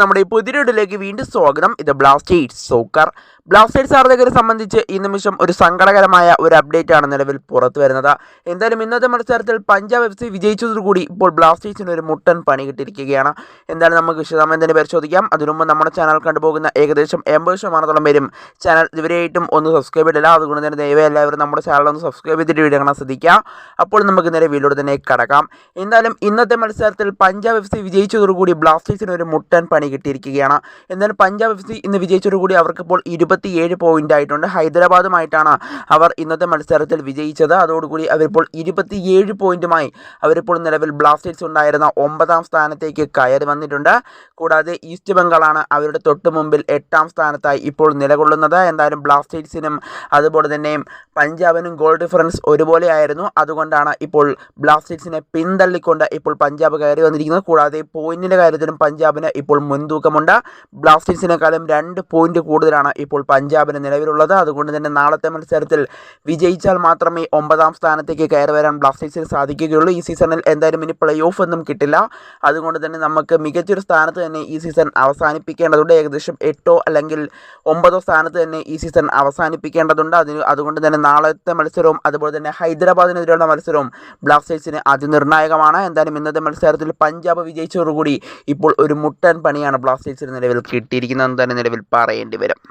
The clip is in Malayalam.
നമ്മുടെ ഈ പുതിരിടിലേക്ക് വീണ്ടും സ്വാഗതം. ഇത് ബ്ലാസ്റ്റേഴ്സ് സോക്കർ. ബ്ലാസ്റ്റേഴ്സ് ആരാധകരെ സംബന്ധിച്ച് ഈ നിമിഷം ഒരു സങ്കടകരമായ ഒരു അപ്ഡേറ്റ് ആണ് നിലവിൽ പുറത്തു വരുന്നത്. എന്തായാലും ഇന്നത്തെ മത്സരത്തിൽ പഞ്ചാബ് എഫ് സി വിജയിച്ചതോടുകൂടി ഇപ്പോൾ ബ്ലാസ്റ്റേഴ്സിന് ഒരു മുട്ടൻ പണി കിട്ടിയിരിക്കുകയാണ്. എന്തായാലും നമുക്ക് വിശദമായി തന്നെ പരിശോധിക്കാം. അതിനുമുമ്പ് നമ്മുടെ ചാനൽ കണ്ടുപോകുന്ന ഏകദേശം എൺപത് ശതമാനത്തോളം പേരും ചാനൽ ഇതുവരെയായിട്ടും ഒന്ന് സബ്സ്ക്രൈബ് ചെയ്തില്ല അതുകൊണ്ട് തന്നെ ദയവായി എല്ലാവരും നമ്മുടെ ചാനൽ ഒന്ന് സബ്സ്ക്രൈബ് ചെയ്തിട്ട് വീഡിയോ കാണാൻ ശ്രദ്ധിക്കുക. അപ്പോൾ നമുക്ക് നേരെ വീഡിയോ തന്നെ കടക്കാം. എന്തായാലും ഇന്നത്തെ മത്സരത്തിൽ പഞ്ചാബ് എഫ് സി വിജയിച്ചതോടുകൂടി ബ്ലാസ്റ്റേഴ്സിന് ഒരു മുട്ടൻ പണി കിട്ടിയിരിക്കുകയാണ്. എന്നാലും പഞ്ചാബ് എഫ് സി ഇന്ന് വിജയിച്ചതോടുകൂടി അവർക്കിപ്പോൾ ഇരുപത്തിയേഴ് പോയിന്റ് ആയിട്ടുണ്ട് ഹൈദരാബാദുമായിട്ടാണ് അവർ ഇന്നത്തെ മത്സരത്തിൽ വിജയിച്ചത്. അതോടുകൂടി അവരിപ്പോൾ ഇരുപത്തിയേഴ് പോയിന്റുമായി അവരിപ്പോൾ നിലവിൽ ബ്ലാസ്റ്റേഴ്സ് ഉണ്ടായിരുന്ന ഒമ്പതാം സ്ഥാനത്തേക്ക് കയറി വന്നിട്ടുണ്ട്. കൂടാതെ ഈസ്റ്റ് ബംഗാളാണ് അവരുടെ തൊട്ട് മുമ്പിൽ എട്ടാം സ്ഥാനത്തായി ഇപ്പോൾ നിലകൊള്ളുന്നത്. എന്തായാലും ബ്ലാസ്റ്റേഴ്സിനും അതുപോലെ തന്നെ പഞ്ചാബിനും ഗോൾ ഡിഫറൻസ് ഒരുപോലെയായിരുന്നു അതുകൊണ്ടാണ് ഇപ്പോൾ ബ്ലാസ്റ്റേഴ്സിനെ പിന്തള്ളിക്കൊണ്ട് ഇപ്പോൾ പഞ്ചാബ് കയറി വന്നിരിക്കുന്നത്. കൂടാതെ പോയിന്റിന്റെ കാര്യത്തിലും പഞ്ചാബിന് ഇപ്പോൾ മുൻതൂക്കമുണ്ട്. ബ്ലാസ്റ്റേഴ്സിനെക്കാളും രണ്ട് പോയിന്റ് കൂടുതലാണ് പഞ്ചാബിന് നിലവിലുള്ളത്. അതുകൊണ്ട് തന്നെ നാളത്തെ മത്സരത്തിൽ വിജയിച്ചാൽ മാത്രമേ ഒമ്പതാം സ്ഥാനത്തേക്ക് കയറി വരാൻ ബ്ലാസ്റ്റേഴ്സിന് സാധിക്കുകയുള്ളൂ. ഈ സീസണിൽ എന്തായാലും ഇനി പ്ലേ ഓഫ് ഒന്നും കിട്ടില്ല. അതുകൊണ്ട് തന്നെ നമുക്ക് മികച്ചൊരു സ്ഥാനത്ത് തന്നെ ഈ സീസൺ അവസാനിപ്പിക്കേണ്ടതുണ്ട്. ഏകദേശം എട്ടോ അല്ലെങ്കിൽ ഒമ്പതോ സ്ഥാനത്ത് തന്നെ ഈ സീസൺ അവസാനിപ്പിക്കേണ്ടതുണ്ട്. അതിന് അതുകൊണ്ട് തന്നെ നാളത്തെ മത്സരവും അതുപോലെ തന്നെ ഹൈദരാബാദിനെതിരെയുള്ള മത്സരവും ബ്ലാസ്റ്റേഴ്സിന് അതിനിർണായകമാണ്. എന്തായാലും ഇന്നത്തെ മത്സരത്തിൽ പഞ്ചാബ് വിജയിച്ചതോടുകൂടി ഇപ്പോൾ ഒരു മുട്ടൻ പണിയാണ് ബ്ലാസ്റ്റേഴ്സിന് നിലവിൽ കിട്ടിയിരിക്കുന്നതെന്ന് തന്നെ നിലവിൽ പറയേണ്ടി വരും.